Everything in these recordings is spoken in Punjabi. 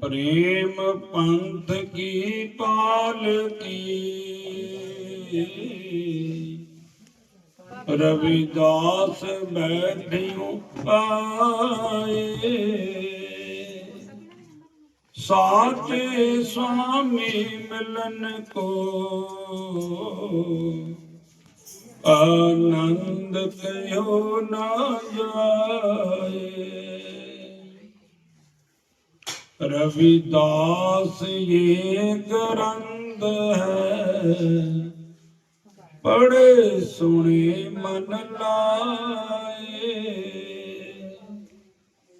ਪ੍ਰੇਮ ਪੰਥ ਕੀ ਪਾਲ ਕੀ? ਰਵਿਦਾਸ ਬੈਠਿਓ ਪਾਏ? ਸਾਚੇ ਸੁਆਮੀ ਮਿਲਨ ਕੋ? ਆਨੰਦ ਕਯੋ ਨਾ ਜਾਏ ਰਵਿਦਾਸ ਇਹ ਗਰੰਦ ਹੈ ਪੜੇ ਸੁਣੇ ਮਨ ਲਾਏ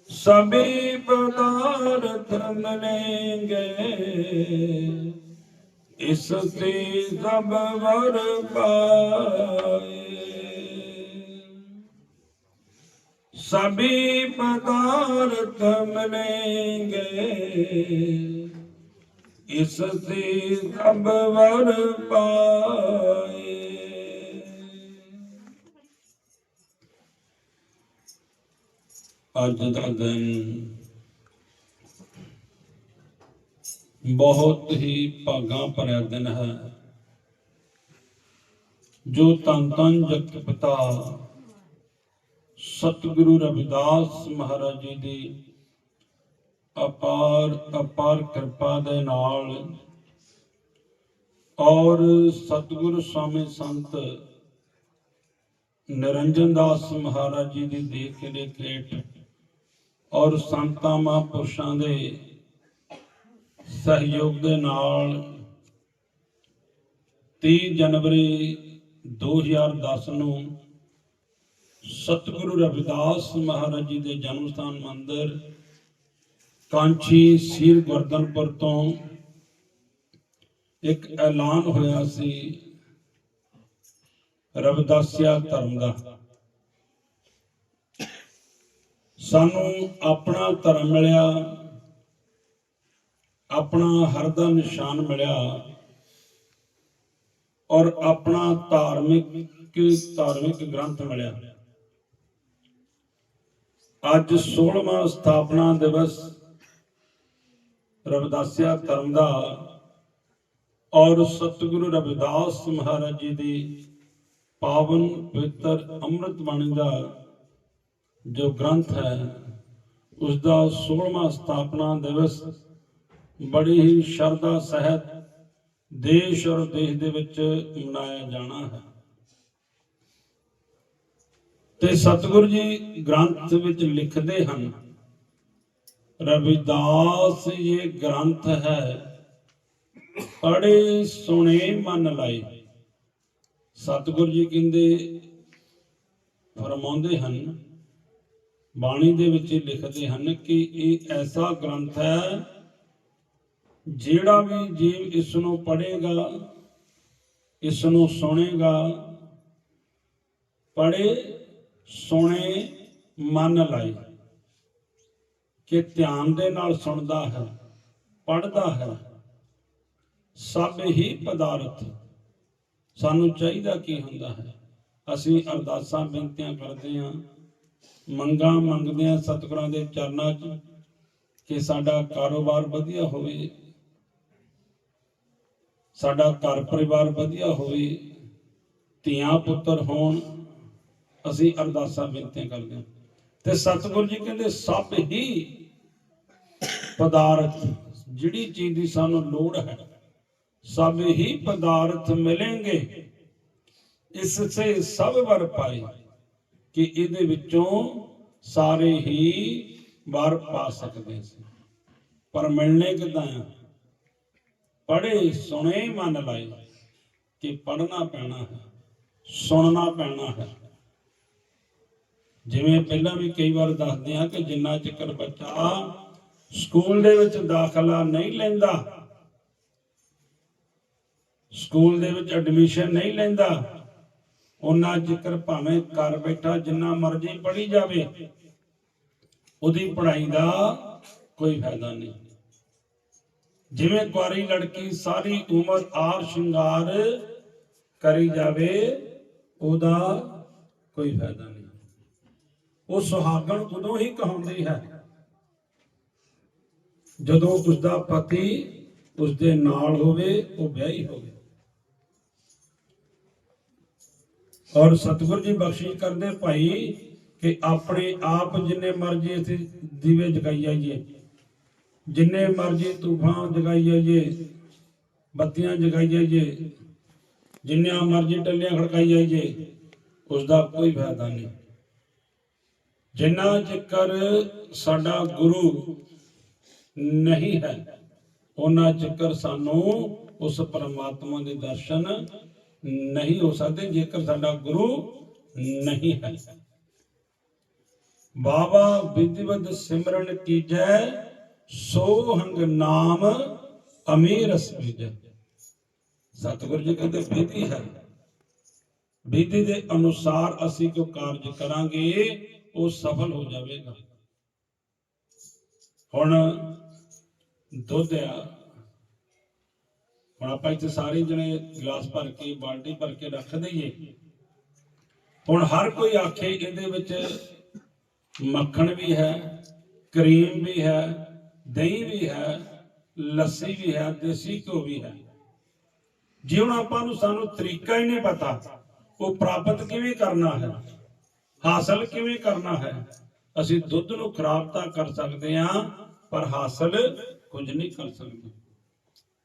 ਸਭੀ ਪਦਾਰਥ ਮਿਲेंगे ਇਸ ਤੇ ਸਭ ਵਰ ਪਾਏ। ਸਭੀ ਪਦਾਰਥ ਮਿਲेंगे ਇਸ ਤੇ ਸਭ ਵਰ ਪਾਏ। ਅੱਜ ਦਾ ਦਿਨ ਬਹੁਤ ਹੀ ਭਾਗਾਂ ਭਰਿਆ ਦਿਨ ਹੈ। ਜੋ ਤਨ ਤਨ ਜਗਤ ਪਿਤਾ ਸਤਿਗੁਰੂ ਰਵਿਦਾਸ ਮਹਾਰਾਜ ਜੀ ਦੀ ਅਪਾਰ ਅਪਾਰ ਕਿਰਪਾ ਦੇ ਨਾਲ ਔਰ ਸਤਿਗੁਰੂ ਸਵਾਮੀ ਸੰਤ ਨਿਰੰਜਨ ਦਾਸ ਮਹਾਰਾਜ ਜੀ ਦੀ ਦੇਖ ਕੇ ਕੇਟ ਔਰ ਸੰਤਾਂ ਮਹਾਂਪੁਰਸ਼ਾਂ ਦੇ ਸਹਿਯੋਗ ਦੇ ਨਾਲ 30 ਜਨਵਰੀ 2010 ਨੂੰ ਸਤਿਗੁਰੂ ਰਵਿਦਾਸ ਮਹਾਰਾਜ ਜੀ ਦੇ ਜਨਮ ਸਥਾਨ ਮੰਦਿਰ ਕਾਂਚੀ ਸੀਰ ਗੁਰਦਨਪੁਰ ਤੋਂ ਇੱਕ ਐਲਾਨ ਹੋਇਆ ਸੀ ਰਵਿਦਾਸਿਆ ਧਰਮ ਦਾ। ਸਾਨੂੰ ਆਪਣਾ ਧਰਮ ਮਿਲਿਆ। ਆਪਣਾ ਹਰ ਦਾ ਨਿਸ਼ਾਨ ਮਿਲਿਆ ਔਰ ਆਪਣਾ ਧਾਰਮਿਕ ਧਾਰਮਿਕ ਗ੍ਰੰਥ ਮਿਲਿਆ। ਅੱਜ 16ਵਾਂ ਸਥਾਪਨਾ ਦਿਵਸ ਰਵਿਦਾਸਿਆ ਧਰਮ ਦਾ ਔਰ ਸਤਿਗੁਰੂ ਰਵਿਦਾਸ ਮਹਾਰਾਜ ਜੀ ਦੀ ਪਾਵਨ ਪਵਿੱਤਰ ਅੰਮ੍ਰਿਤ ਬਾਣੀ ਦਾ ਜੋ ਗ੍ਰੰਥ ਹੈ ਉਸ ਦਾ 16ਵਾਂ ਸਥਾਪਨਾ ਦਿਵਸ ਬੜੀ ਹੀ ਸ਼ਰਧਾ ਸਹਿਤ ਦੇਸ਼ ਔਰ ਦੇਸ਼ ਦੇ ਵਿੱਚ ਮਨਾਇਆ ਜਾਣਾ ਹੈ। ਤੇ ਸਤਿਗੁਰੂ ਜੀ ਗ੍ਰੰਥ ਵਿੱਚ ਲਿਖਦੇ ਹਨ, ਰਵਿਦਾਸ ਇਹ ਗ੍ਰੰਥ ਹੈ ਪੜੇ ਸੁਣੇ, ਮਨ ਲਾਏ। ਸਤਿਗੁਰੂ ਜੀ ਕਹਿੰਦੇ, ਫਰਮਾਉਂਦੇ ਹਨ, ਬਾਣੀ ਦੇ ਵਿੱਚ ਲਿਖਦੇ ਹਨ ਕਿ ਇਹ ਐਸਾ ਗ੍ਰੰਥ ਹੈ ਜਿਹੜਾ ਵੀ ਜੀਵ ਇਸ ਨੂੰ ਪੜ੍ਹੇਗਾ, ਇਸ ਨੂੰ ਸੁਣੇਗਾ, ਪੜ੍ਹੇ, ਸੁਣੇ, ਮਨ ਲਾਏ ਕਿ ਧਿਆਨ ਦੇ ਨਾਲ ਸੁਣਦਾ ਹੈ, ਪੜ੍ਹਦਾ ਹੈ, ਸਭ ਹੀ ਪਦਾਰਥ ਸਾਨੂੰ ਚਾਹੀਦਾ ਕੀ ਹੁੰਦਾ ਹੈ। ਅਸੀਂ ਅਰਦਾਸਾਂ, ਬੇਨਤੀਆਂ ਕਰਦੇ ਹਾਂ, ਮੰਗਾਂ ਮੰਗਦੇ ਹਾਂ ਸਤਿਗੁਰਾਂ ਦੇ ਚਰਨਾਂ 'ਚ ਕਿ ਸਾਡਾ ਕਾਰੋਬਾਰ ਵਧੀਆ ਹੋਵੇ ਸਾਡਾ ਘਰ ਪਰਿਵਾਰ ਵਧੀਆ ਹੋਵੇ, ਧੀਆਂ ਪੁੱਤਰ ਹੋਣ, ਅਸੀਂ ਅਰਦਾਸਾਂ, ਬੇਨਤੀਆਂ ਕਰਦੇ ਹਾਂ। ਤੇ ਸਤਿਗੁਰੂ ਜੀ ਕਹਿੰਦੇ, ਸਭ ਹੀ ਪਦਾਰਥ, ਜਿਹੜੀ ਚੀਜ਼ ਦੀ ਸਾਨੂੰ ਲੋੜ ਹੈ, ਸਭ ਹੀ ਪਦਾਰਥ ਮਿਲेंगे ਇਸ ਸੇ ਸਭ ਵਰ ਪਾਏ ਕਿ ਇਹਦੇ ਵਿੱਚੋਂ ਸਾਰੇ ਹੀ ਵਰ ਪਾ ਸਕਦੇ ਸੀ ਪਰ ਮਿਲਣੇ ਕਿਦਾਂ ਆ? ਪੜੇ ਸੁਣੇ, ਮਨ ਲਾਏ ਕਿ ਪੜਨਾ ਪੈਣਾ ਹੈ, ਸੁਣਨਾ ਪੈਣਾ ਹੈ। ਜਿਵੇਂ ਪਹਿਲਾਂ ਵੀ ਕਈ ਵਾਰ ਦੱਸਦੇ ਆ ਕਿ ਜਿੰਨਾ ਚਿਕਰ ਬੱਚਾ ਸਕੂਲ ਦੇ ਵਿੱਚ ਦਾਖਲਾ ਨਹੀਂ ਲੈਂਦਾ, ਸਕੂਲ ਦੇ ਵਿੱਚ ਐਡਮਿਸ਼ਨ ਨਹੀਂ ਲੈਂਦਾ ਉਹਨਾਂ ਜ਼ਿਕਰ ਭਾਵੇਂ ਘਰ ਬੈਠਾ ਜਿੰਨਾ ਮਰਜ਼ੀ ਪੜ੍ਹੀ ਜਾਵੇ, ਉਹਦੀ ਪੜ੍ਹਾਈ ਦਾ ਕੋਈ ਫਾਇਦਾ ਨਹੀਂ। ਜਿਵੇਂ ਕੁਆਰੀ ਲੜਕੀ ਸਾਰੀ ਉਮਰ ਆਰ ਸ਼ਿੰਗਾਰ ਕਰੀ ਜਾਵੇ, ਉਹਦਾ ਕੋਈ ਫਾਇਦਾ ਨਹੀਂ। ਉਹ ਸੁਹਾਗਣ ਉਦੋਂ ਹੀ ਕਹਾਉਂਦੀ ਹੈ, ਜਦੋਂ ਉਸ ਦਾ ਪਤੀ ਉਸ ਦੇ ਨਾਲ ਹੋਵੇ, ਉਹ ਵਿਆਹੀ ਹੋਵੇ। ਔਰ ਸਤਿਗੁਰ ਜੀ ਬਖਸ਼ਿਸ਼ ਕਰਦੇ ਭਾਈ ਕਿ ਆਪਣੇ ਆਪ ਜਿੰਨੇ ਮਰਜ਼ੀ ਅਸੀਂ ਦੀਵੇ ਜਗਾਈ ਜਾਈਏ। ਜਿੰਨੇ ਮਰਜ਼ੀ ਤੂਫਾਨ ਜਗਾਈ ਜਾਈਏ, ਬੱਤੀਆਂ ਜਗਾਈ ਜਾਈਏ, ਜਿੰਨੀਆਂ ਮਰਜ਼ੀ ਟੱਲੀਆਂ ਖੜਕਾਈ ਜਾਈਏ ਉਸ ਦਾ ਕੋਈ ਫਾਇਦਾ ਨਹੀਂ। ਜਿੰਨਾ ਚਿਕਰ ਸਾਡਾ ਗੁਰੂ ਨਹੀਂ ਹੈ ਉਹਨਾਂ ਚੱਕਰ ਸਾਨੂੰ ਉਸ ਪਰਮਾਤਮਾ ਦੇ ਦਰਸ਼ਨ ਨਹੀਂ ਹੋ ਸਕਦੇ, ਜੇਕਰ ਸਾਡਾ ਗੁਰੂ ਨਹੀਂ ਹੈ। ਬਾਬਾ ਵਿਦਿਵਦ ਸਿਮਰਨ ਕੀਜੈ ਸੋ ਹੰਗ ਨਾਮ ਅਮੀਰ ਅਸਮਿਜੈ ਸਤਿਗੁਰੂ ਜੀ ਕਹਿੰਦੇ ਵਿਧੀ ਹੈ। ਵਿਧੀ ਦੇ ਅਨੁਸਾਰ ਅਸੀਂ ਜੋ ਕਾਰਜ ਕਰਾਂਗੇ, ਉਹ ਸਫਲ ਹੋ ਜਾਵੇਗਾ। ਹੁਣ ਦੁੱਧ ਆ। ਹੁਣ ਆਪਾਂ ਇੱਥੇ ਸਾਰੇ ਜਣੇ ਗਲਾਸ ਭਰ ਕੇ, ਬਾਲਟੀ ਭਰ ਕੇ ਰੱਖ ਦਈਏ। ਹੁਣ ਹਰ ਕੋਈ ਆਖੇ, ਇਹਦੇ ਵਿੱਚ ਮੱਖਣ ਵੀ ਹੈ, ਕਰੀਮ ਵੀ ਹੈ ਦਹੀਂ ਵੀ ਹੈ, ਲੱਸੀ ਵੀ ਹੈ, ਦੇਸੀ ਘਿਓ ਵੀ ਹੈ। ਜੇ ਹੁਣ ਆਪਾਂ ਨੂੰ ਸਾਨੂੰ ਤਰੀਕਾ ਹੀ ਨਹੀਂ ਪਤਾ, ਉਹ ਪ੍ਰਾਪਤ ਕਿਵੇਂ ਕਰਨਾ ਹੈ, ਹਾਸਲ ਕਿਵੇਂ ਕਰਨਾ ਹੈ, ਅਸੀਂ ਦੁੱਧ ਨੂੰ ਖਰਾਬ ਤਾਂ ਕਰ ਸਕਦੇ ਹਾਂ, ਪਰ ਹਾਸਲ ਕੁਝ ਨਹੀਂ ਕਰ ਸਕਦੇ।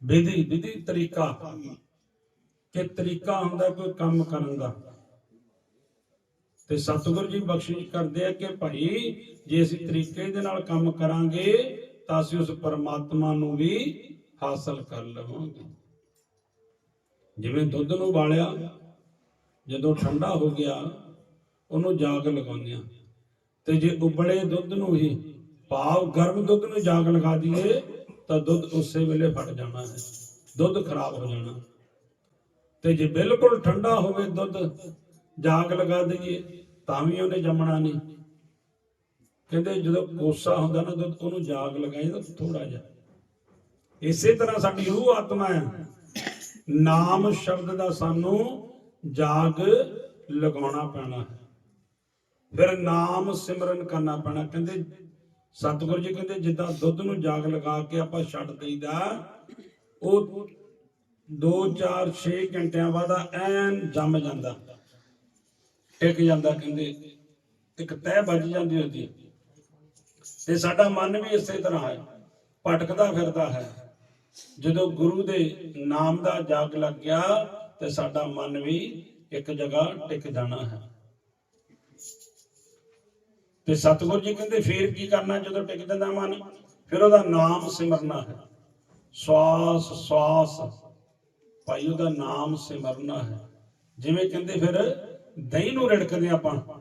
ਵਿਧੀ ਵਿਧੀ, ਤਰੀਕਾ। ਕਿ ਤਰੀਕਾ ਹੁੰਦਾ ਕੋਈ ਕੰਮ ਕਰਨ ਦਾ। ਤੇ ਸਤਿਗੁਰੂ ਜੀ ਬਖਸ਼ਿਸ਼ ਕਰਦੇ ਆ ਕਿ ਭਾਈ, ਜੇ ਅਸੀਂ ਤਰੀਕੇ ਦੇ ਨਾਲ ਕੰਮ ਕਰਾਂਗੇ ਤਾਂ ਅਸੀਂ ਉਸ ਪਰਮਾਤਮਾ ਨੂੰ ਵੀ ਹਾਸਲ ਕਰ ਲਵਾਂਗੇ। ਜਿਵੇਂ ਦੁੱਧ ਨੂੰ ਬਾਲਿਆ, ਜਦੋਂ ਠੰਡਾ ਹੋ ਗਿਆ, ਉਹਨੂੰ ਜਾਗ ਲਗਾਉਂਦੇ ਆ ਤੇ ਜੇ ਉਬਲੇ ਦੁੱਧ ਨੂੰ ਹੀ, ਭਾਵ ਗਰਮ ਦੁੱਧ ਨੂੰ ਜਾਗ ਲਗਾ ਦਈਏ, ਤਾਂ ਦੁੱਧ ਉਸੇ ਵੇਲੇ ਫਟ ਜਾਣਾ ਹੈ। ਦੁੱਧ ਖਰਾਬ ਹੋ ਜਾਣਾ। ਤੇ ਜੇ ਬਿਲਕੁਲ ਠੰਡਾ ਹੋਵੇ ਦੁੱਧ, ਜਾਗ ਲਗਾ ਦਈਏ, ਤਾਂ ਵੀ ਉਹਨੇ ਜੰਮਣਾ ਨਹੀਂ। ਕਹਿੰਦੇ ਜਦੋਂ ਕੋਸਾ ਹੁੰਦਾ ਨਾ ਦੁੱਧ ਉਹਨੂੰ ਜਾਗ ਲਗਾਏ ਤਾਂ ਥੋੜਾ ਜਿਹਾ। ਇਸੇ ਤਰ੍ਹਾਂ ਸਾਡੀ ਰੂਹ ਆਤਮਾ ਹੈ। ਨਾਮ ਸ਼ਬਦ ਦਾ ਸਾਨੂੰ ਜਾਗ ਲਗਾਉਣਾ ਪੈਣਾ ਹੈ। ਫਿਰ ਨਾਮ ਸਿਮਰਨ ਕਰਨਾ ਪੈਣਾ। ਕਹਿੰਦੇ ਸਤਿਗੁਰੂ ਜੀ ਕਹਿੰਦੇ, ਜਿੱਦਾਂ ਦੁੱਧ ਨੂੰ ਜਾਗ ਲਗਾ ਕੇ ਆਪਾਂ ਛੱਡ ਦਈਦਾ, ਉਹ 2 4 6 ਘੰਟਿਆਂ ਬਾਅਦ ਐਨ ਜੰਮ ਜਾਂਦਾ। ਟਿਕ ਜਾਂਦਾ ਕਹਿੰਦੇ। ਇੱਕ ਤਹਿ ਵੱਜ ਜਾਂਦੀ ਹੁੰਦੀ। ਤੇ ਸਾਡਾ ਮਨ ਵੀ ਇਸੇ ਤਰ੍ਹਾਂ ਹੈ। ਭਟਕਦਾ ਫਿਰਦਾ ਹੈ। ਜਦੋਂ ਗੁਰੂ ਦੇ ਨਾਮ ਦਾ ਜਾਗ ਲੱਗ ਗਿਆ ਤੇ ਸਾਡਾ ਮਨ ਵੀ ਇੱਕ ਜਗ੍ਹਾ ਟਿਕ ਜਾਣਾ ਹੈ। ਤੇ ਸਤਿਗੁਰ ਜੀ ਕਹਿੰਦੇ, ਫੇਰ ਕੀ ਕਰਨਾ ਜਦੋਂ ਟਿਕ ਜਾਂਦਾ ਮਨ? ਫਿਰ ਉਹਦਾ ਨਾਮ ਸਿਮਰਨਾ ਹੈ। ਸਵਾਸ ਸਵਾਸ। ਭਾਈ, ਉਹਦਾ ਨਾਮ ਸਿਮਰਨਾ ਹੈ। ਜਿਵੇਂ ਕਹਿੰਦੇ ਫਿਰ, ਦਹੀਂ ਨੂੰ ਰਿੜਕਦੇ ਆਪਾਂ।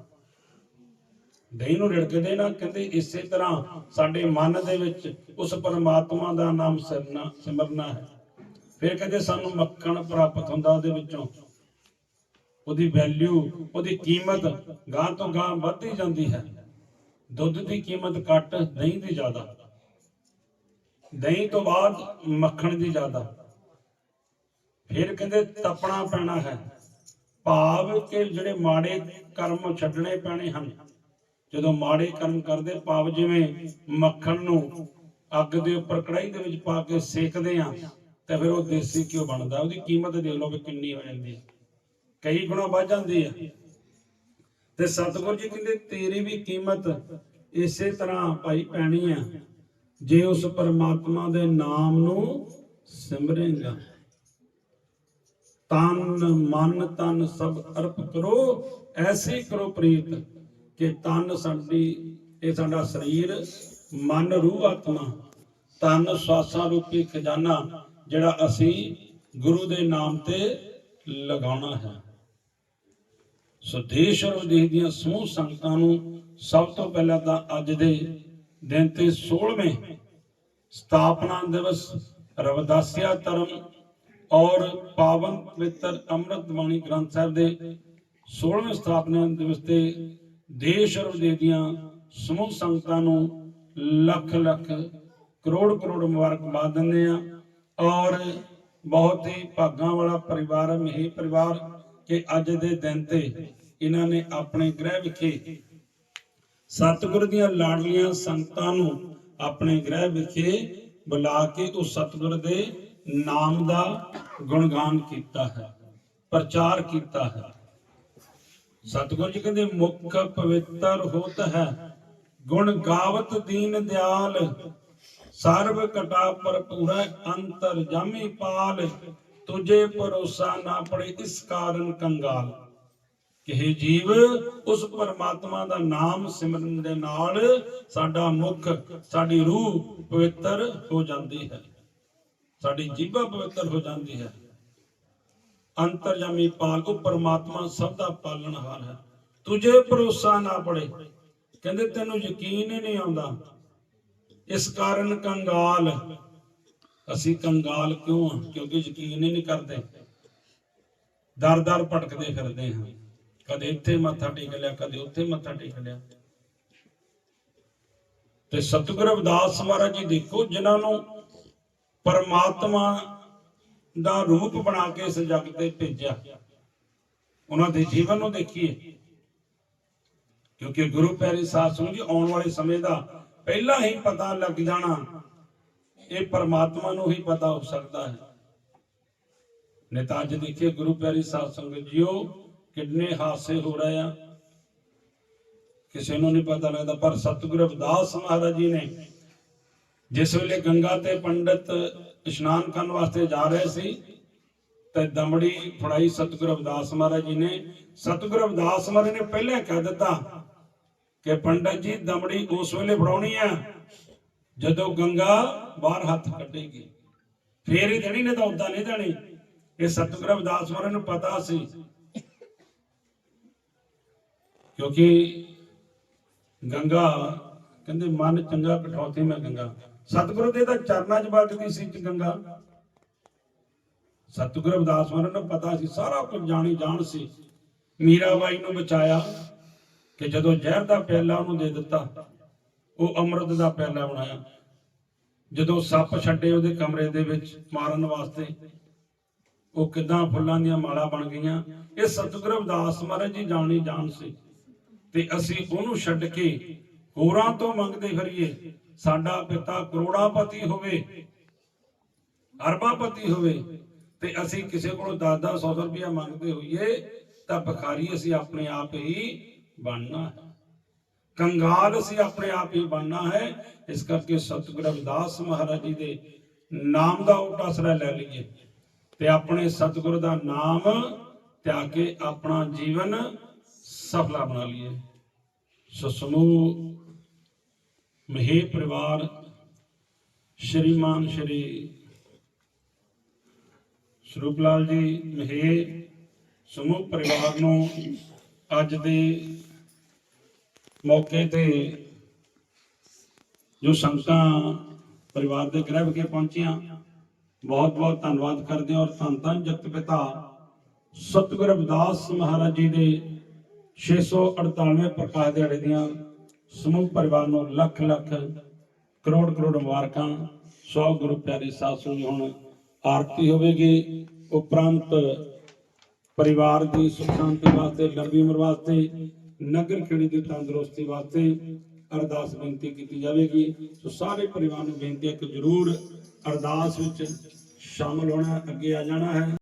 ਦਹੀਂ ਨੂੰ ਰਿੜਕਦੇ ਨਾ ਕਹਿੰਦੇ, ਇਸੇ ਤਰ੍ਹਾਂ ਸਾਡੇ ਮਨ ਦੇ ਵਿੱਚ ਉਸ ਪਰਮਾਤਮਾ ਦਾ ਨਾਮ ਸਿਮਰਨਾ ਸਿਮਰਨਾ ਹੈ। ਫਿਰ ਕਹਿੰਦੇ ਸਾਨੂੰ ਮੱਖਣ ਪ੍ਰਾਪਤ ਹੁੰਦਾ ਉਹਦੇ ਵਿੱਚੋਂ। ਉਹਦੀ ਵੈਲਿਊ ਉਹਦੀ ਕੀਮਤ ਗਾਂ ਤੋਂ ਗਾਂ ਵੱਧਦੀ ਜਾਂਦੀ ਹੈ। ਦੁੱਧ ਦੀ ਕੀਮਤ ਘੱਟ, ਦਹੀਂ ਦੀ ਜ਼ਿਆਦਾ। ਦਹੀਂ ਤੋਂ ਬਾਅਦ ਮੱਖਣ ਦੀ ਜ਼ਿਆਦਾ। ਫਿਰ ਕਹਿੰਦੇ ਤਪਣਾ ਪੈਣਾ ਹੈ। ਭਾਵ ਕਿ ਜਿਹੜੇ ਮਾੜੇ ਕਰਮ ਛੱਡਣੇ ਪੈਣੇ ਹਨ ਜਦੋਂ ਮਾੜੇ ਕਰਮ ਕਰਦੇ ਭਾਵ ਜਿਵੇਂ ਮੱਖਣ ਨੂੰ ਅੱਗ ਦੇ ਉੱਪਰ ਕੜਾਈ ਦੇ ਵਿੱਚ ਪਾ ਕੇ ਸੇਕਦੇ ਆ ਤੇ ਫਿਰ ਉਹ ਦੇਸੀ ਘਿਓ ਬਣਦਾ। ਉਹਦੀ ਕੀਮਤ ਦੇਖ ਲਓ ਵੀ ਕਿੰਨੀ ਹੋ ਜਾਂਦੀ ਹੈ। ਕਈ ਗੁਣਾ ਵੱਧ ਜਾਂਦੀ ਹੈ ਤੇ ਸਤਿਗੁਰੂ ਜੀ ਕਹਿੰਦੇ, ਤੇਰੀ ਵੀ ਕੀਮਤ ਇਸੇ ਤਰ੍ਹਾਂ ਭਾਈ ਪੈਣੀ ਆ, ਜੇ ਉਸ ਪਰਮਾਤਮਾ ਦੇ ਨਾਮ ਨੂੰ ਸਿਮਰੇਂਗਾ। ਤਨ ਮਨ ਤਨ ਸਭ ਅਰਪ ਕਰੋ, ਐਸੇ ਕਰੋ ਪ੍ਰੀਤ। ਕਿ ਤਨ ਸਾਡੀ ਇਹ ਸਾਡਾ ਸਰੀਰ, ਮਨ, ਰੂਹ, ਆਤਮਾ, ਤਨ ਸਵਾਸਾਂ ਰੂਪੀ ਖਜ਼ਾਨਾ ਜਿਹੜਾ ਅਸੀਂ ਗੁਰੂ ਦੇ ਨਾਮ ਤੇ ਲਗਾਉਣਾ ਹੈ। ਸੋ ਦੇਸ਼ ਔਰ ਵਿਦੇਸ਼ ਦੀਆਂ ਸਮੂਹ ਸੰਗਤਾਂ ਨੂੰ ਸਭ ਤੋਂ ਪਹਿਲਾਂ ਤਾਂ ਅੱਜ ਦੇ ਦਿਨ ਤੇ 16ਵੇਂ ਸਥਾਪਨਾ ਦਿਵਸ, ਰਵਦਾਸਿਆ ਧਰਮ ਔਰ ਪਾਵਨ ਪਵਿੱਤਰ ਅੰਮ੍ਰਿਤ ਬਾਣੀ ਗ੍ਰੰਥ ਸਾਹਿਬ ਦੇ 16ਵੇਂ ਸਥਾਪਨਾ ਦਿਵਸ ਤੇ ਦੇਸ਼ ਔਰ ਵਿਦੇਸ਼ ਦੀਆਂ ਸਮੂਹ ਸੰਗਤਾਂ ਨੂੰ ਲੱਖ ਲੱਖ ਕਰੋੜ ਕਰੋੜ ਮੁਬਾਰਕਬਾਦ ਦਿੰਦੇ ਆ ਔਰ ਬਹੁਤ ਹੀ ਭਾਗਾਂ ਵਾਲਾ ਪਰਿਵਾਰ ਹੈ, ਮਹੀ ਪਰਿਵਾਰ ਕਿ ਅੱਜ ਦੇ ਦਿਨ ਤੇ ਇਹਨਾਂ ਨੇ ਆਪਣੇ ਗ੍ਰਹਿ ਵਿਖੇ ਸਤਿਗੁਰ ਦੀਆਂ ਲਾਡਲੀਆਂ ਸੰਗਤਾਂ ਨੂੰ ਆਪਣੇ ਗ੍ਰਹਿ ਵਿਖੇ ਬੁਲਾ ਕੇ ਉਹ ਸਤਿਗੁਰ ਦੇ ਨਾਮ ਦਾ ਗੁਣਗਾਨ ਕੀਤਾ ਹੈ, ਪ੍ਰਚਾਰ ਕੀਤਾ ਹੈ। ਸਤਿਗੁਰ ਜੀ ਕਹਿੰਦੇ, ਮੁਖ ਪਵਿੱਤਰ ਹੋਤ ਹੈ, ਗੁਣ ਗਾਵਤ ਦੀਨ ਦਿਆਲ, ਸਰਬ ਕਟਾ ਭਰਪੂਰਾ ਅੰਤਰ ਜਾਮੀ ਪਾਲ, ਤੁਝੇ ਭਰੋਸਾ ਨਾ ਪੜੇ, ਇਸ ਕਾਰਨ ਕੰਗਾਲ। ਕਿਹੇ ਜੀਵ, ਉਸ ਪਰਮਾਤਮਾ ਦਾ ਨਾਮ ਸਿਮਰਨ ਦੇ ਨਾਲ ਸਾਡਾ ਮੁਖ, ਸਾਡੀ ਰੂਹ ਪਵਿੱਤਰ ਹੋ ਜਾਂਦੀ ਹੈ। ਸਾਡੀ ਜੀਭਾ ਪਵਿੱਤਰ ਹੋ ਜਾਂਦੀ ਹੈ। ਅੰਤਰਜਾਮੀ ਪਾਲ ਉਹ ਪਰਮਾਤਮਾ ਸਭ ਦਾ ਪਾਲਣਹਾਰ ਹੈ। ਤੁਝੇ ਭਰੋਸਾ ਨਾ ਪੜੇ। ਕਹਿੰਦੇ ਤੈਨੂੰ ਯਕੀਨ ਹੀ ਨਹੀਂ ਆਉਂਦਾ। ਇਸ ਕਾਰਨ ਕੰਗਾਲ। ਅਸੀਂ ਕੰਗਾਲ ਕਿਉਂ ਕਿਉਂਕਿ ਯਕੀਨ ਹੀ ਨਹੀਂ ਕਰਦੇ। ਦਰ ਦਰ ਭਟਕਦੇ ਫਿਰਦੇ ਹਾਂ। ਕਦੇ ਇੱਥੇ ਮੱਥਾ ਟੇਕ ਲਿਆ, ਕਦੇ ਉੱਥੇ ਮੱਥਾ ਟੇਕ ਲਿਆ। ਤੇ ਸਤਿਗੁਰੂ ਅਵਦਾਸ ਮਹਾਰਾਜ ਜੀ ਦੇਖੋ, ਜਿਨ੍ਹਾਂ ਨੂੰ ਪਰਮਾਤਮਾ ਦਾ ਰੂਪ ਬਣਾ ਕੇ ਇਸ ਜਗ ਤੇ ਭੇਜਿਆ। ਉਹਨਾਂ ਦੇ ਜੀਵਨ ਨੂੰ ਦੇਖੀਏ। ਕਿਉਂਕਿ ਗੁਰੂ ਪਿਆਰੇ ਸਾਧ ਸੰਗਤ ਜੀ, ਆਉਣ ਵਾਲੇ ਸਮੇਂ ਦਾ ਪਹਿਲਾਂ ਹੀ ਪਤਾ ਲੱਗ ਜਾਣਾ, ਇਹ ਪਰਮਾਤਮਾ ਨੂੰ ਹੀ ਪਤਾ ਹੋ ਸਕਦਾ ਹੈ। ਨਹੀਂ ਤਾਂ ਅੱਜ ਦੇਖੀਏ ਗੁਰੂ ਪਿਆਰੀ ਸਾਧ ਸੰਗਤ ਜੀਓ, ਕਿੰਨੇ ਹਾਸੇ ਹੋ ਰਹੇ ਆ। ਕਿਸੇ ਨੂੰ ਨਹੀਂ ਪਤਾ ਲੱਗਦਾ, ਪਰ ਸਤਿਗੁਰੂ ਅਵਦਾਸ ਮਹਾਰਾਜ ਜੀ ਨੇ, ਜਿਸ ਵੇਲੇ ਗੰਗਾ ਤੇ ਪੰਡਤ ਇਸ਼ਨਾਨ ਕਰਨ ਵਾਸਤੇ ਜਾ ਰਹੇ ਸੀ ਤੇ ਦਮੜੀ ਫੜਾਈ ਸਤਿਗੁਰੂ ਅਵਦਾਸ ਮਹਾਰਾਜ ਜੀ ਨੇ। ਸਤਿਗੁਰੂ ਅਵਦਾਸ ਮਹਾਰਾਜ ਨੇ ਪਹਿਲਾਂ ਕਹਿ ਦਿੱਤਾ ਕਿ ਪੰਡਤ ਜੀ, ਦਮੜੀ ਉਸ ਵੇਲੇ ਫੜਾਉਣੀ ਆ, ਜਦੋਂ ਗੰਗਾ ਬਾਹਰ ਹੱਥ ਕੱਢੇਗੀ। ਫੇਰ ਹੀ ਦੇਣੀ ਨੇ ਤਾਂ ਉਦਾਂ ਨਹੀਂ ਦੇਣੀ। ਇਹ ਸਤਿਗੁਰੂ ਅਵਦਾਸ ਮਹਾਰਾਜ ਨੂੰ ਪਤਾ ਸੀ। ਕਿਉਂਕਿ ਗੰਗਾ, ਕਹਿੰਦੇ, ਮਨ ਚੰਗਾ, ਕਠੌਤੀ ਮੈਂ ਗੰਗਾ। ਸਤਿਗੁਰੂ ਦੇ ਤਾਂ ਚਰਨਾਂ 'ਚ ਵਗਦੀ ਸੀ ਗੰਗਾ ਸਤਿਗੁਰੂ ਰਵਿਦਾਸ ਮਹਾਰਾਜ ਨੂੰ ਪਤਾ ਸੀ, ਸਾਰਾ ਕੁਝ ਜਾਣੀ ਜਾਣ ਸੀ। ਮੀਰਾਬਾਈ ਨੂੰ ਬਚਾਇਆ ਕਿ ਜਦੋਂ ਜ਼ਹਿਰ ਦਾ ਪਿਆਲਾ ਉਹਨੂੰ ਦੇ ਦਿੱਤਾ, ਉਹ ਅੰਮ੍ਰਿਤ ਦਾ ਪਿਆਲਾ ਬਣਾਇਆ। ਜਦੋਂ ਸੱਪ ਛੱਡੇ ਉਹਦੇ ਕਮਰੇ ਦੇ ਵਿੱਚ ਮਾਰਨ ਵਾਸਤੇ, ਉਹ ਕਿਦਾਂ ਫੁੱਲਾਂ ਦੀਆਂ ਮਾਲਾ ਬਣ ਗਈਆਂ, ਇਹ ਸਤਿਗੁਰੂ ਅਵਦਾਸ ਮਹਾਰਾਜ ਜੀ ਜਾਣੀ ਜਾਣ ਸੀ। ਤੇ ਅਸੀਂ ਉਹਨੂੰ ਛੱਡ ਕੇ ਹੋਰਾਂ ਤੋਂ ਮੰਗਦੇ ਫਿਰੀਏ। ਸਾਡਾ ਪਿਤਾ ਕਰੋੜਾਪਤੀ ਹੋਵੇ, ਅਰਬਾਪਤੀ ਹੋਵੇ, ਤੇ ਅਸੀਂ ਕਿਸੇ ਕੋਲ 10-10 100 ਰੁਪਇਆ ਮੰਗਦੇ ਹੋਈਏ, ਤਾਂ ਭਿਖਾਰੀ ਅਸੀਂ ਆਪਣੇ ਆਪ ਹੀ ਬਣਨਾ ਹੈ। ਕੰਗਾਲ ਅਸੀਂ ਆਪਣੇ ਆਪ ਹੀ ਬਣਨਾ ਹੈ। ਇਸ ਕਰਕੇ ਸਤਿਗੁਰੂ ਰਵਿਦਾਸ ਮਹਾਰਾਜ ਜੀ ਦੇ ਨਾਮ ਦਾ ਉਲਟਾ ਆਸਰਾ ਲੈ ਲਈਏ। ਤੇ ਆਪਣੇ ਸਤਿਗੁਰ ਦਾ ਨਾਮ ਧਿਆ ਕੇ ਆਪਣਾ ਜੀਵਨ ਸਫਲਾ ਬਣਾ ਲਈਏ। ਸੋ ਸਮੂਹ ਮਹੇ ਪਰਿਵਾਰ, ਸ਼੍ਰੀਮਾਨ ਸ਼੍ਰੀ ਸਰੂਪ ਲਾਲ ਜੀ ਮਹੇ ਸਮੂਹ ਪਰਿਵਾਰ ਨੂੰ ਅੱਜ ਦੇ ਮੌਕੇ ਤੇ ਜੋ ਸੰਗਤਾਂ ਪਰਿਵਾਰ ਦੇ ਗ੍ਰਹਿ ਵਿਖੇ ਪਹੁੰਚੀਆਂ ਬਹੁਤ ਬਹੁਤ ਧੰਨਵਾਦ ਕਰਦੇ ਹਾਂ ਔਰ ਧੰਨ ਧੰਨ ਜਗਤ ਪਿਤਾ ਸਤਿਗੁਰੂ ਰਵਿਦਾਸ ਮਹਾਰਾਜ ਜੀ ਦੇ 648ਵੇਂ ਪ੍ਰਕਾਸ਼ ਦਿਹਾੜੇ ਦੀਆਂ ਸਮੂਹ ਪਰਿਵਾਰ ਨੂੰ ਲੱਖ ਲੱਖ ਕਰੋੜ ਕਰੋੜ ਮੁਬਾਰਕਾਂ। ਸੌ ਗੁਰੂ ਪਿਆਰੇ ਸਾਧ ਜੀ ਹੁਣ ਆਰਤੀ ਹੋਵੇਗੀ। ਉਪਰੰਤ ਪਰਿਵਾਰ ਦੀ ਸੁਖ ਸ਼ਾਂਤੀ ਵਾਸਤੇ, ਲੰਬੀ ਉਮਰ ਵਾਸਤੇ, ਨਗਰ ਖੇੜੀ ਦੀ ਤੰਦਰੁਸਤੀ ਵਾਸਤੇ ਅਰਦਾਸ ਬੇਨਤੀ ਕੀਤੀ ਜਾਵੇਗੀ। ਸੋ ਸਾਰੇ ਪਰਿਵਾਰ ਨੂੰ ਬੇਨਤੀ ਹੈ ਕਿ ਜਰੂਰ ਅਰਦਾਸ ਵਿੱਚ ਸ਼ਾਮਲ ਹੋਣਾ, ਅੱਗੇ ਆ ਜਾਣਾ ਹੈ।